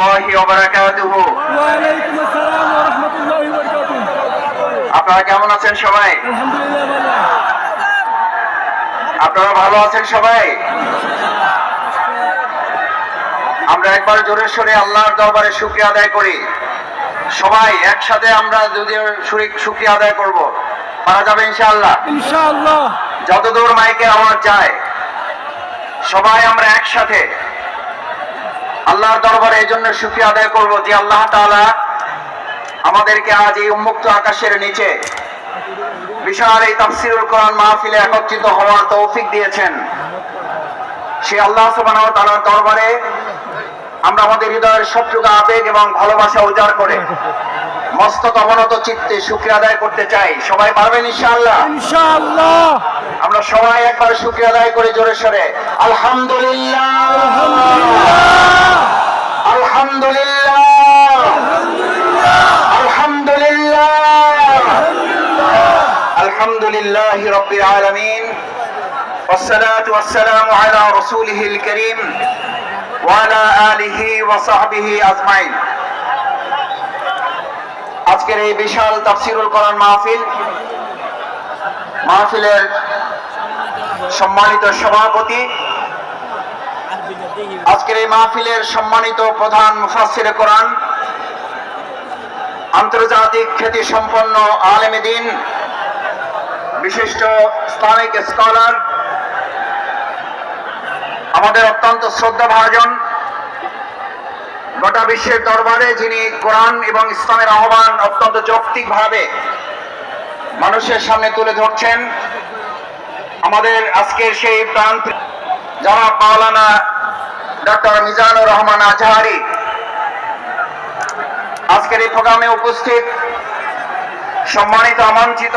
রাহমাতুল্লাহি ওয়া বারাকাতুহু ওয়া আলাইকুম আসসালাম ওয়া আপনারা কেমন আছেন সবাই? আপনারা ভালো আছেন সবাই? আমরা একবার জোরে সরে আল্লাহর দরবারে শুকরিয়া আদায় করি। সবাই একসাথে আমরা যদি শুকরিয়া আদায় করব। পারা যাবে ইনশাআল্লাহ। ইনশাআল্লাহ। যতদূর মাইকে আওয়াজ যায় সবাই আমরা একসাথে আল্লাহর দরবারে এই জন্য শুক্রিয়া আদায় করব যে আল্লাহ তাআলা আমাদেরকে আজ এই উন্মুক্ত আকাশের নিচে বিশাল এই তাফসিরুল কোরআন মাহফিলে একত্রিত হওয়ার তৌফিক দিয়েছেন। সে আল্লাহ সুবহানাহু ওয়া তাআলার দরবারে আমরা আমাদের হৃদয়ের সবটুকু আবেগ এবং ভালোবাসা উজাড় করে মস্তক অবনত চিত্তে শুক্রিয়া আদায় করতে চাই। সবাই পারবেন ইনশাআল্লাহ? ইনশাআল্লাহ। আমরা সবাই একবার শুক্রিয়া আদায় করে জোরে সরে আলহামদুলিল্লাহ আলহামদুলিল্লাহ আলহামদুলিল্লাহ আলহামদুলিল্লাহ রব্বিল আলামিন والصلاة والسلام على رسوله الكريم وعلى آله وصحبه أجمعين আজকের এই বিশাল তাফসিরুল কোরআন মাহফিল মাহফিলের সম্মানিত সভাপতি। আজকের এই মাহফিলের সম্মানিত প্রধান মুফাসসির কোরআন, আন্তর্জাতিক খ্যাতি সম্পন্ন আলেমে দিন, বিশিষ্ট ইসলামিক স্কলার, আমাদের অত্যন্ত শ্রদ্ধা ভাজন, গোটা বিশ্বের দরবারে যিনি কোরআন এবং ইসলামের আহ্বান অত্যন্ত যৌক্তিকভাবে মানুষের সামনে তুলে ধরছেন। আমাদের আজকের সেই প্রাণ যারা মাওলানা ডক্টর মিজানুর রহমান আজহারি। আজকের এই প্রোগ্রামে উপস্থিত সম্মানিত, আমন্ত্রিত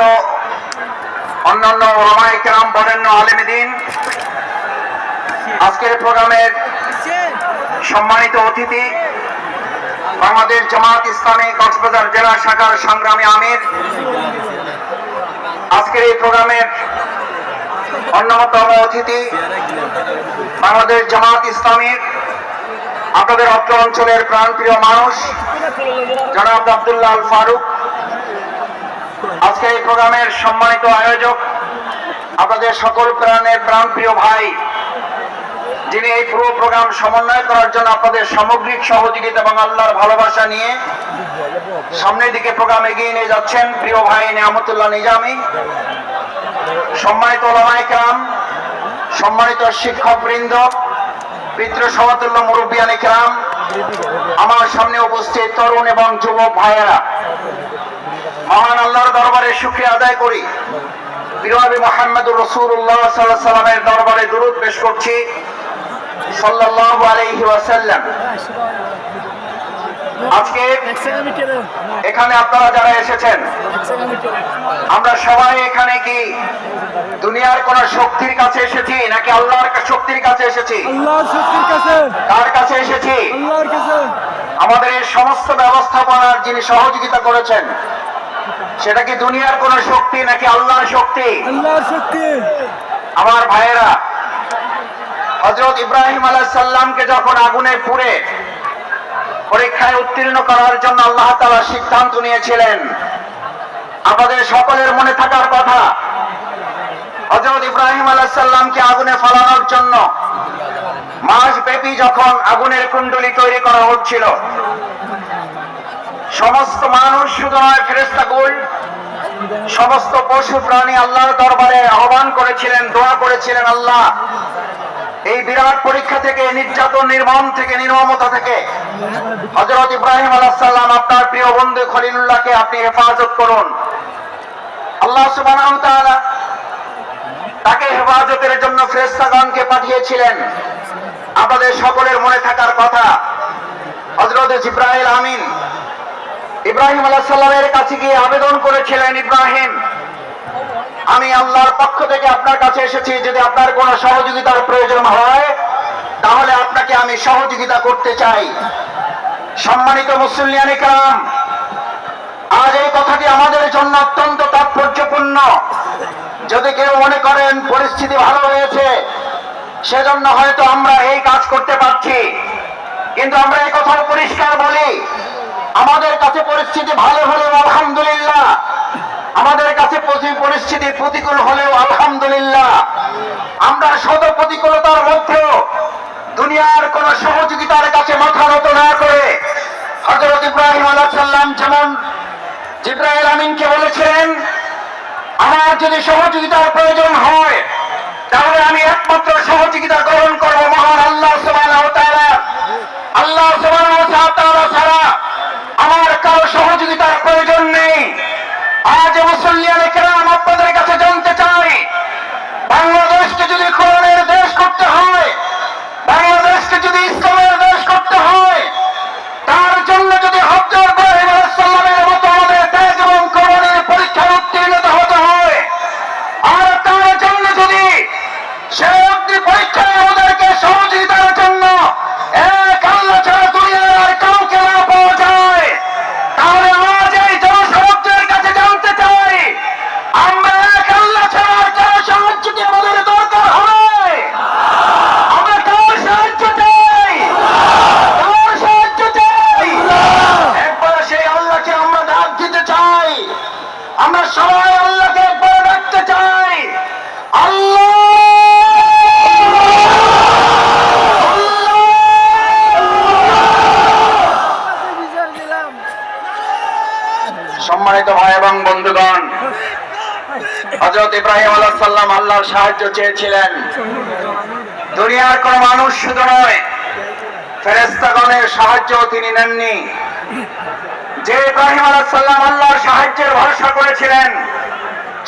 অন্যান্য ওলামায়ে কেরাম, বরেণ্য আলেমদিন, আজকের প্রোগ্রামের সম্মানিত অতিথি, বাংলাদেশ জামাত ইসলামী কক্সবাজার জেলা শাখার সংগ্রামী আমির। আজকের এই প্রোগ্রামের অন্যতম অতিথি বাংলাদেশ জামাত ইসলামীর আপনাদের অত্র অঞ্চলের প্রাণপ্রিয় মানুষ, জনাব আব্দুল্লাহ ফারুক। আজকে এই প্রোগ্রামের সম্মানিত আয়োজক আপনাদের সকল প্রাণের প্রাণপ্রিয় ভাই, যিনি এই পুরো প্রোগ্রাম সমন্বয় করার জন্য আপনাদের সামগ্রিক সহযোগিতা এবং আল্লাহর ভালোবাসা নিয়ে সামনের দিকে প্রোগ্রাম এগিয়ে নিয়ে যাচ্ছেন প্রিয় ভাই নিয়ামতুল্লাহ নিজামী। সম্মানিত ওলামাইকরাম সম্মানিত শিক্ষক বৃন্দ পিতৃ সমাতুল্য মুরব্বিয়ান ইকরাম, আমার সামনে উপস্থিত তরুণ এবং যুবক ভাইয়েরা। মহান আল্লাহর দরবারে শুক্রিয়া আদায় করি। বিরবি মোহাম্মদুর রসুল্লাহ সাল্লাহ সাল্লামের দরবারে দুরুদ পেশ করছি। সাল্লাল্লাহু আলাইহি ওয়াসাল্লাম। আজকে এখানে আপনারা যারা এসেছেন আমরা সবাই এখানে কি দুনিয়ার কোন শক্তির কাছে এসেছি নাকি আল্লাহর শক্তির কাছে এসেছি? কার কাছে এসেছি? আমাদের এই সমস্ত ব্যবস্থাপনার যিনি সহযোগিতা করেছেন সেটা কি দুনিয়ার কোন শক্তি নাকি আল্লাহর শক্তি? আল্লাহর শক্তি। আমার ভাইয়েরা হজরত ইব্রাহিম আলাহ সাল্লামকে যখন আগুনে পুড়ে পরীক্ষায় উত্তীর্ণ করার জন্য আল্লাহ তালা সিদ্ধান্ত নিয়েছিলেন। আমাদের সকলের মনে থাকার কথা হজরত ইব্রাহিম আলাহ সাল্লামকে আগুনে ফালানোর জন্য মাস ব্যাপী যখন আগুনের কুণ্ডলি তৈরি করা হচ্ছিল, সমস্ত মানুষ শুধু নয় ফেরেস্তাগুল সমস্ত পশু প্রাণী আল্লাহর দরবারে আহ্বান করেছিলেন, দোয়া করেছিলেন আল্লাহ এই বিরাট পরীক্ষা থেকে, নির্যাতন নির্মম থেকে, নির্মমতা থেকে। হজরত ইব্রাহিম আলাহ সাল্লাম আপনার প্রিয় বন্ধু খলিলুল্লাহকে আপনি হেফাজত করুন। আল্লাহ তাকে হেফাজতের জন্য ফেরেশতাগণকে পাঠিয়েছিলেন। আমাদের সকলের মনে থাকার কথা হজরত ইব্রাহিম আমিন। ইব্রাহিম আলাহ সাল্লামের কাছে গিয়ে আবেদন করেছিলেন, ইব্রাহিম আমি আল্লাহর পক্ষ থেকে আপনার কাছে এসেছি, যদি আপনার কোনো সহযোগিতার প্রয়োজন হয়, তাহলে আপনাকে আমি সহযোগিতা করতে চাই। সম্মানিত মুসলিয়ান ইকরাম আজ এই কথাটি আমাদের জন্য অত্যন্ত তাৎপর্যপূর্ণ। যদি কেউ মনে করেন পরিস্থিতি ভালো হয়েছে, সেজন্য হয়তো আমরা এই কাজ করতে পারছি। কিন্তু আমরা এই কথা পরিষ্কার বলি, আমাদের কাছে পরিস্থিতি ভালো হলেও আলহামদুলিল্লাহ আমাদের কাছে পরিস্থিতি প্রতিকূল হলেও আলহামদুলিল্লাহ আমরা শত প্রতিকূলতার মধ্যেও দুনিয়ার কোন সহযোগিতার কাছে মাথা নত না করে হজরত ইব্রাহিম আলাহ সাল্লাম যেমন জিব্রাহিল আমিনকে বলেছিলেন, আমার যদি সহযোগিতার প্রয়োজন হয়, তাহলে আমি একমাত্র সহযোগিতা গ্রহণ করব মহান আল্লাহ ওয়া আল্লাহ ওয়া ছাড়া আল্লাহর সাহায্য চেয়েছিলেন। দুনিয়ার কোন মানুষ শুধু নয় ফেরেস্তাগণের সাহায্য তিনি নেননি। যে ইব্রাহিম আলাহ সাল্লাম আল্লাহর সাহায্যের ভরসা করেছিলেন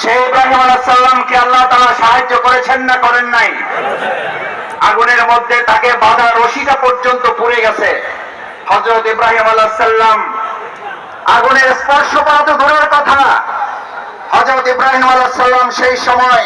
সেই ইব্রাহিম আলাহ সাল্লামকে আল্লাহ তারা সাহায্য করেছেন না করেন নাই। আগুনের মধ্যে তাকে বাধা রশিটা পর্যন্ত পুড়ে গেছে। হজরত ইব্রাহিম আলাহ সাল্লাম আগুনের স্পর্শ করা তো দূরের কথা। হজরত ইব্রাহিম আলাহ সাল্লাম সেই সময়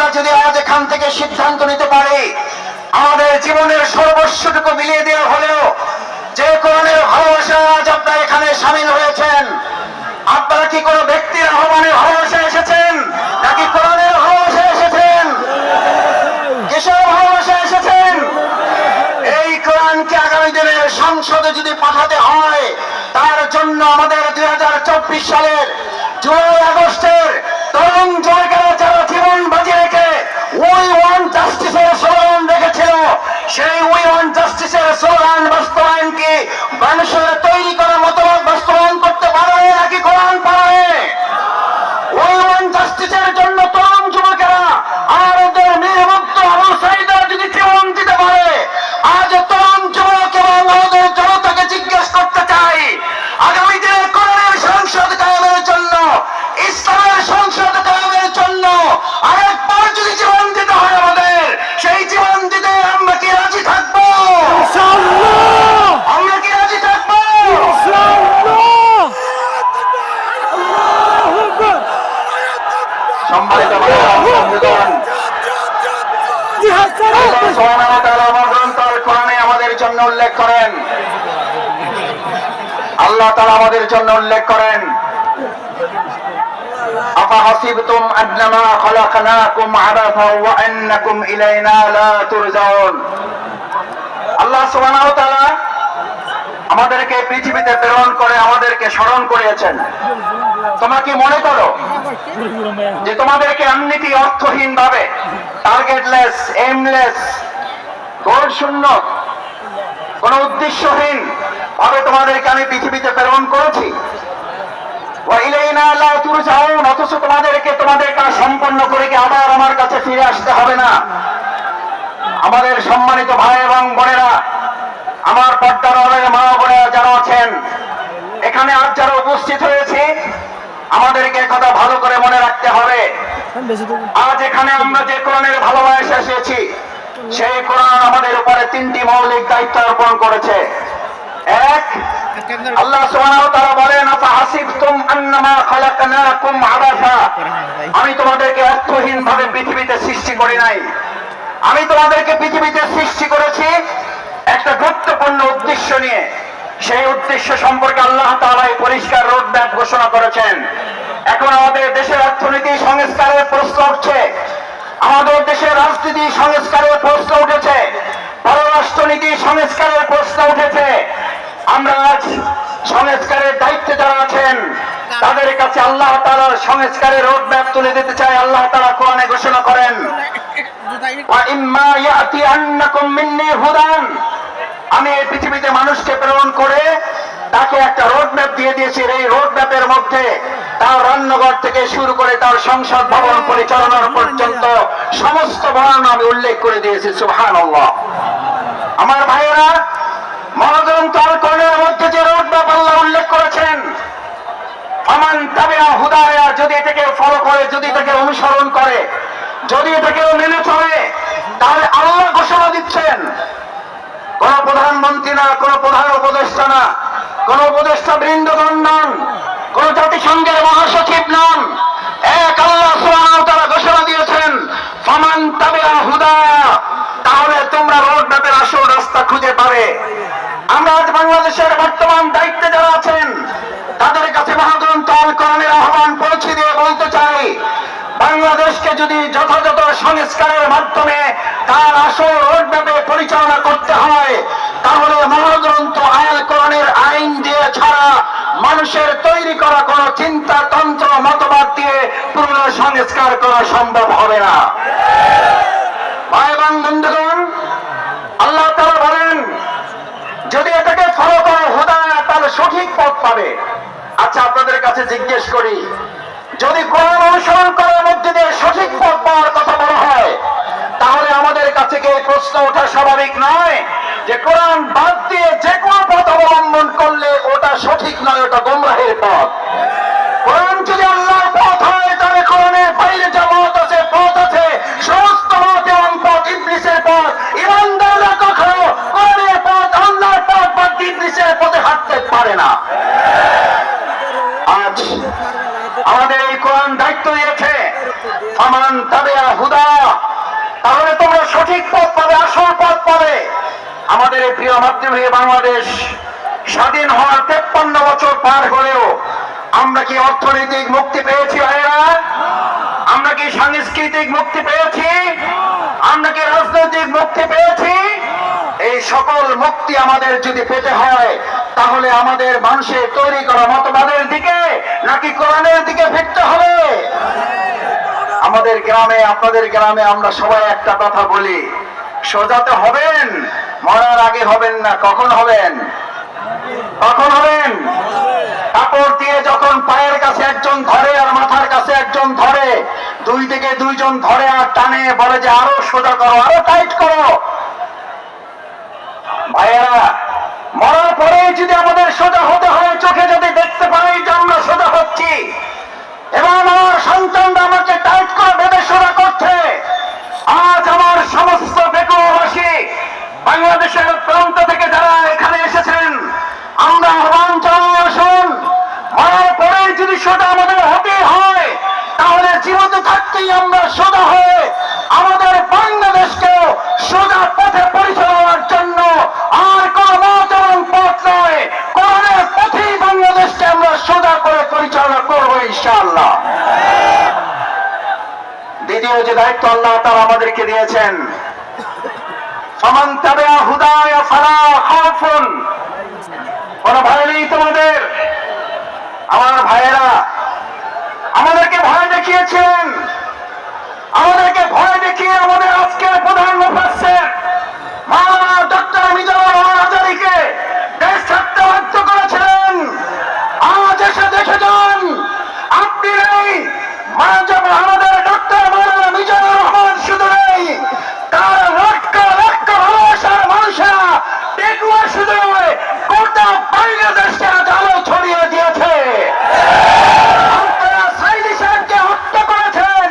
আমরা যদি আজ এখান থেকে সিদ্ধান্ত নিতে পারি, আমাদের জীবনের সর্বস্বটুকু বিলিয়ে দেওয়া হলেও যে কোরআনের ভালোবাসা আজ আপনারা এখানে সামিল হয়েছেন, আপনারা কি কোনো ব্যক্তির আহ্বানে ভালোবাসা এসেছেন? নাকি কোরআনের ভালোবাসা এসেছেন? কিসের ভালোবাসা এসেছেন? এই কোরআনকে আগামী দিনের সংসদে যদি পাঠাতে হয়, তার জন্য আমাদের দুই হাজার চব্বিশ সালের জুলাই আগস্টের তরুণ যুবকেরা যারা সেই উই ওয়ান জাস্টিসের স্লোগান বাস্তবায়নকে মানুষের উল্লেখ করেন। আল্লাহ তালা আমাদের জন্য উল্লেখ করেন। আমাদেরকে পৃথিবীতে প্রেরণ করে আমাদেরকে স্মরণ করিয়েছেন। তোমরা কি মনে করো যে তোমাদেরকে এমনিতেই অর্থহীন ভাবে টার্গেটলেস এমলেস গোল শূন্য কোন উদ্দেশ্যহীন ভাবে তোমাদেরকে আমি পৃথিবীতে প্রেরণ করেছি। অথচ তোমাদেরকে তোমাদের কাজ সম্পন্ন করে কি আবার আমার কাছে ফিরে আসতে হবে না? আমাদের সম্মানিত ভাই এবং বোনেরা আমার পর্দার আড়ালে মা বোনেরা যারা আছেন এখানে আজ যারা উপস্থিত হয়েছে আমাদেরকে কথা ভালো করে মনে রাখতে হবে। আজ এখানে আমরা যে কোরআনের ভালোবাসা এসেছি সেই কোরআন আমাদের উপরে তিনটি মৌলিক দায়িত্ব অর্পণ করেছে। এক, আল্লাহ সুবহানাহু তাআলা বলেন, আফাহাসিবতুম আন্নামা খালাকনাকুম আবাসা আমি তোমাদেরকে অর্থহীন ভাবে পৃথিবীতে সৃষ্টি করি নাই। আমি তোমাদেরকে পৃথিবীতে সৃষ্টি করেছি একটা গুরুত্বপূর্ণ উদ্দেশ্য নিয়ে। সেই উদ্দেশ্য সম্পর্কে আল্লাহ তাআলা এই পরিষ্কার রোড ম্যাপ ঘোষণা করেছেন। এখন আমাদের দেশের অর্থনীতি সংস্কারের প্রশ্ন উঠছে। আমাদের রাজনীতি সংস্কারের প্রশ্ন উঠেছে, পররাষ্ট্রনীতি সংস্কারের প্রশ্ন উঠেছে। আমরা আজ সংস্কারের দায়িত্বে যারা আছেন, তাদের কাছে আল্লাহ তালার সংস্কারের রোড ম্যাপ তুলে দিতে চাই। আল্লাহ তালা কোরআনে ঘোষণা করেন আমি এই পৃথিবীতে মানুষকে প্রেরণ করে তাকে একটা রোড ম্যাপ দিয়ে দিয়েছি। এই রোড ম্যাপের মধ্যে তার রান্নাঘর থেকে শুরু করে তার সংসদ ভবন পরিচালনার পর্যন্ত সমস্ত বর্ণনা আমি উল্লেখ করে দিয়েছি সুহান আমার ভাইয়েরা মধ্যে যে উল্লেখ করেছেন আমান হুদায়া, যদি এটাকে ফলো করে, যদি এটাকে অনুসরণ করে, যদি এটাকে মেনে চলে, তাহলে আল্লাহ ঘোষণা দিচ্ছেন। কোন প্রধানমন্ত্রী না, কোন প্রধান উপদেষ্টা না, কোন উপদেষ্টা বৃন্দগণ নন। কোন জাতিসংঘের মহাসচিব নন এক আল্লাহ সুবহানাহু তাআলা ঘোষণা দিয়েছেন, ফামান তাবিয়া হুদায়া তাহলে তোমরা রোড ম্যাপের আসল রাস্তা খুঁজে পাবে। আমরা আজ বাংলাদেশের বর্তমান দায়িত্বে যারা আছেন, তাদের কাছে মহাগ্রন্থ আল কোরআনের আহ্বান পৌঁছে দিয়ে বলতে চাই, বাংলাদেশকে যদি যথাযথ সংস্কারের মাধ্যমে তার আসল রোডম্যাপে পরিচালনা করতে হয়, তাহলে মহাগ্রন্থ আয়াল কোরআনের আইন দিয়ে ছাড়া মানুষের তৈরি করা কোন চিন্তা, তন্ত্র, মতবাদ দিয়ে পূর্ণ সংস্কার করা সম্ভব হবে না। ভাই এবং বন্ধুগণ, আল্লাহ তারা বলেন, যদি এটাকে ফলো করো হুদায়া তাহলে সঠিক পথ পাবে। আচ্ছা আপনাদের কাছে জিজ্ঞেস করি, যদি কোরআন অনুসরণ করার মধ্যে দিয়ে সঠিক পথ পাওয়ার কথা বলা হয় তাহলে আমাদের কাছে কি প্রশ্ন ওঠা স্বাভাবিক নয়? যে কোরআন বাদ দিয়ে যে কোনো পথ অবলম্বন করলে ওটা সঠিক নয়, ওটা গোমরাহের পথ। কোরআন যদি আল্লাহর পথ হয় তাহলে কোরআনের বাইরে যা মত আছে, পথ আছে। সমস্ত মত এবং পথ ইবলিসের পথ। ইমানদাররা কখনো কোরআনের পথ, আল্লাহর পথ বা ইবলিসের পথে হাঁটতে পারে না। আজ আমাদের এই কোরআন দায়িত্ব দিয়েছে। তাহলে তোমরা সঠিক পথ পাবে, আসল পথ পাবে। আমাদের এই প্রিয় মাতৃভূমি বাংলাদেশ স্বাধীন হওয়ার তেপ্পান্ন বছর পার হলেও আমরা কি অর্থনৈতিক মুক্তি পেয়েছি ভাইরা আমরা কি সাংস্কৃতিক মুক্তি পেয়েছি? আমরা কি রাজনৈতিক মুক্তি পেয়েছি? এই সকল মুক্তি আমাদের যদি পেতে হয়, তাহলে আমাদের মানুষের তৈরি করা মতবাদের দিকে নাকি কোরআনের দিকে ফিরতে হবে? আমাদের গ্রামে, আপনাদের গ্রামে আমরা সবাই একটা কথা বলি। সোজাতে হবেন, মরার আগে হবেন না, কখন হবেন? কখন হবেন? কাপড় দিয়ে যখন পায়ের কাছে একজন ধরে আর মাথার কাছে একজন ধরে, দুই থেকে দুইজন ধরে আর টানে, বলে যে আরও সোজা করো, আরও টাইট করো। ভাইয়েরা, মরার পরে যদি আমাদের সোজা হতে হয়, চোখে যদি দেখতে পাই যে আমরা সোজা হচ্ছি এবং আমার সন্তানরা আমাকে টাইট করে সোজা করছে। আজ আমার সমস্ত বেকুবাসী বাংলাদেশের প্রান্ত থেকে যারা এখানে এসেছেন, আমরা আহ্বান জানাই, আসুন। মরার পরে যদি সোজা আমাদের হতে হয়, তাহলে জীবিত থাকতেই আমরা সোজা হয়ে আমাদের বাংলাদেশকে সোজা পথে পরিচালনার জন্য আর কোন মত এবং পথ নয় কোরআনের পথেই বাংলাদেশকে আমরা সোজা করে পরিচালনা করব ইনশাআল্লাহ দ্বিতীয় যে দায়িত্ব আল্লাহ তারা আমাদেরকে দিয়েছেন। কোন আমার ভয় আজ এসে দেখে যান, আপনি আমাদের ডক্টর মাওলানা মিজানুর রহমান শুধু নেই তার লক্ষ লক্ষ ভালোবাসার মানুষেরা টেকুয়া শুধু নয় গোটা বাংলাদেশকে আজ আলো ছড়িয়ে দিয়েছে আপনারা সাইদি সাহেবকে হত্যা করেছেন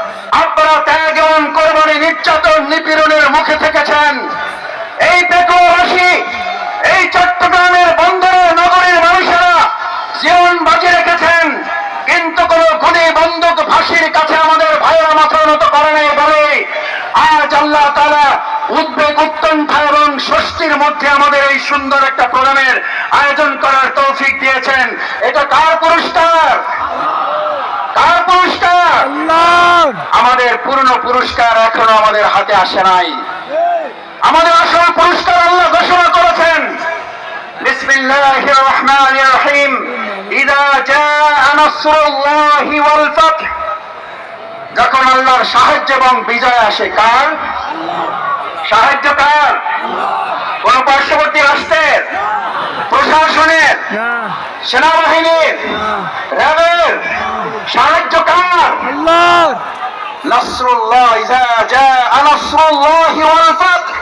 আপনারা ত্যাগ এবং কোরবানি নির্যাতন নিপীড়নের মুখে থেকেছেন। এই পেকুয়াবাসী এই চট্টগ্রামের বন্দরে নগরীর মানুষেরা জীবন বাজি রেখেছেন। কিন্তু কোন গুলি বন্দুক ফাঁসির কাছে আমাদের ভাইয়েরা মাথা নত করে নাই বলে আজ আল্লাহ তারা উদ্বেগ উৎকণ্ঠা এবং স্বস্তির মধ্যে আমাদের এই সুন্দর একটা প্রোগ্রামের আয়োজন করার তৌফিক দিয়েছেন। এটা কার পুরস্কার? কার পুরস্কার! আমাদের পূর্ণ পুরস্কার এখনও আমাদের হাতে আসে নাই। আমাদের আসল পুরস্কার আল্লাহ ঘোষণা করেছেন। রহিম। ইদা জাআ নাসরুল্লাহি ওয়াল ফাতহ। যখন আল্লাহর সাহায্য এবং বিজয় আসে কার? সাহায্য কার? কোন পার্শ্ববর্তী রাষ্ট্রের প্রশাসনের সেনাবাহিনীর র্যাবের সাহায্য কার? নাসরুল্লাহ ইজা জাআ নাসরুল্লাহ ওয়াল ফাতহ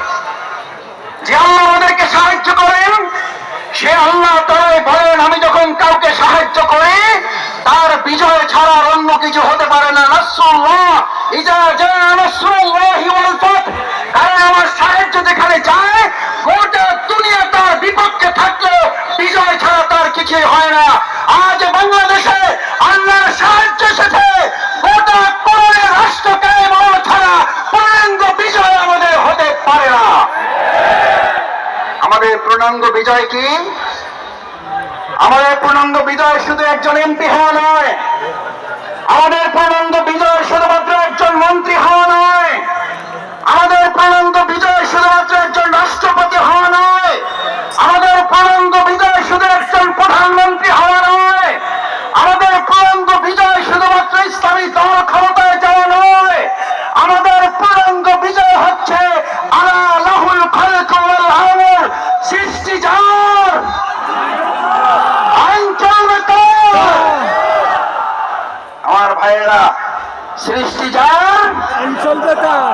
যে আল্লাহ আমাদেরকে সাহায্য করেন সে আল্লাহ বলেন আমি যখন কাউকে সাহায্য করি তার বিজয় ছাড়া অন্য কিছু হতে পারে না। নাসরুল্লাহ ইজা ওয়াল কারণ আমার সাহায্য যেখানে যায় গোটা দুনিয়া তার বিপক্ষে থাকলেও বিজয় ছাড়া তার কিছুই হয় না আজ বাংলাদেশে আল্লাহর সাহায্য এসেছে গোটা কোরআনের রাষ্ট্র কায়েম হওয়া ছাড়া পূর্ণাঙ্গ বিজয় আমাদের হতে পারে না আমাদের পূর্ণাঙ্গ বিজয় কি? আমাদের পূর্ণাঙ্গ বিজয় শুধু একজন এমপি হওয়া নয় আমাদের পূর্ণাঙ্গ বিজয় শুধুমাত্র একজন মন্ত্রী হওয়া নয় আমাদের পূর্ণাঙ্গ বিজয় শুধুমাত্র একজন রাষ্ট্রপতি হওয়া নয় আমাদের পূর্ণাঙ্গ বিজয় শুধু একজন প্রধানমন্ত্রী হওয়া নয় আমাদের পূর্ণাঙ্গ বিজয় শুধুমাত্র ইসলামী দল ক্ষমতায় যাওয়া নয় আমাদের পূর্ণাঙ্গ বিজয় হচ্ছে আলা লাহুল খালক ওয়াল আমর সৃষ্টি যার আইন চলবে তার। আমার ভাইয়েরা সৃষ্টি যার আইন চলবে তার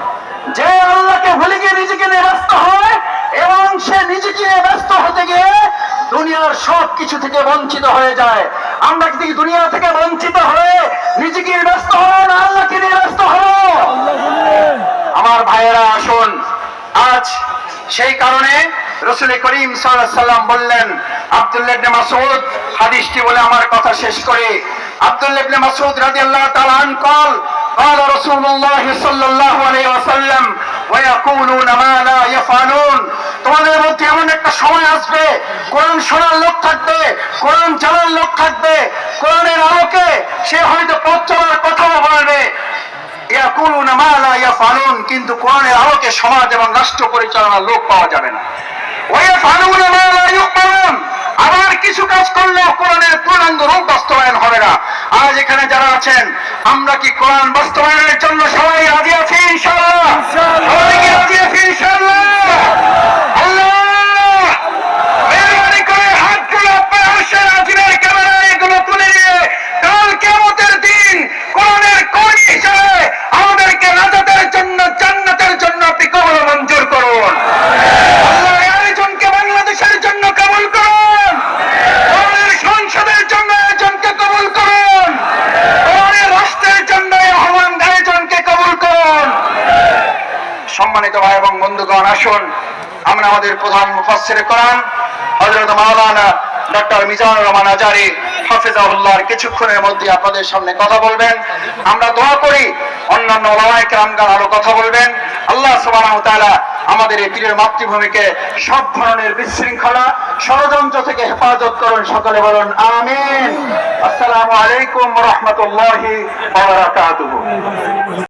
যে আল্লাহকে ভুলে গিয়ে নিজেকে নিয়ে ব্যস্ত হয় এবং সে নিজেকে নিয়ে ব্যস্ত হতে গিয়ে দুনিয়ার সব কিছু থেকে বঞ্চিত হয়ে যায়। আমরা কি দুনিয়া থেকে বঞ্চিত হয়ে নিজেকে ব্যস্ত হব না আল্লাহকে নিয়ে ব্যস্ত হব আমার ভাইয়েরা, আসুন। আজ সেই কারণে রসুল করিম সাল্লাম বললেন, আব্দুল্লাহ মাসুদ হাদিসটি বলে আমার কথা শেষ করে। আব্দুল্লাহ মাসুদ মাসউদ রাদিয়াল্লাহু তাআলা আন قال قال رسول الله صلى الله عليه وسلم ويقولون ما لا يفعلون তোমাদের মধ্যে এমন একটা সময় আসবে কোরআন শোনার লোক থাকবে কোরআন জানার লোক থাকবে কোরআনের আলোকে সে হয়তো পথ চলার কথাও বলবে ইয়াকুলুন মা লা ইয়াফালুন কিন্তু কোরআনের আলোকে সমাজ এবং রাষ্ট্র পরিচালনার লোক পাওয়া যাবে না ওয়ায়াফালুন মা লা ইউকমানুন আবার কিছু কাজ করলেও কোরআনের পূর্ণাঙ্গ রূপ বাস্তবায়ন হবে না। আজ এখানে যারা আছেন আমরা কি কোরআন বাস্তবায়নের জন্য সবাই রাজি আছি ইনশাল্লাহ ইনশাআল্লাহ। সবাই কি রাজি আছি ইনশাআল্লাহ? আল্লাহ মেহরবানি করে হাতগুলো আপনার আরশের আজিমের ক্যামেরায় এগুলো তুলে নিয়ে কাল কিয়ামতের দিন কোরআনের কর্মী হিসেবে আমাদেরকে নাজাতের জন্য জান্নাতের জন্য আপনি কবল মঞ্জুর করুন আল্লাহ এই আয়োজনকে বাংলাদেশের জন্য কবুল করুন কোরআনের সংসদের জন্য আয়োজনকে কবুল করুন কোরআনের রাষ্ট্রের জন্য এই আহ্বান আয়োজনকে কবুল করুন সম্মানিত ভাই এবং বন্ধুগণ আসুন আমরা আমাদের মুফাসসির কোরআন, হযরত মাওলানা ডক্টর মিজানুর রহমান আজারি হাফিজাহুল্লাহর কিছুক্ষণের মধ্যে আপনাদের সামনে কথা বলবেন। আমরা দোয়া করি, অন্যান্য ওলামায়ে কেরামগণ আরও কথা বলবেন। আল্লাহ সুবহানাহু ওয়া তাআলা আমাদের এই পীরের মাতৃভূমিকে সব ধরনের বিশৃঙ্খলা, ষড়যন্ত্র থেকে হেফাজত করুন, সকলে বলুন, আমিন। আসসালামু আলাইকুম ওয়া রাহমাতুল্লাহি ওয়া বারাকাতুহু।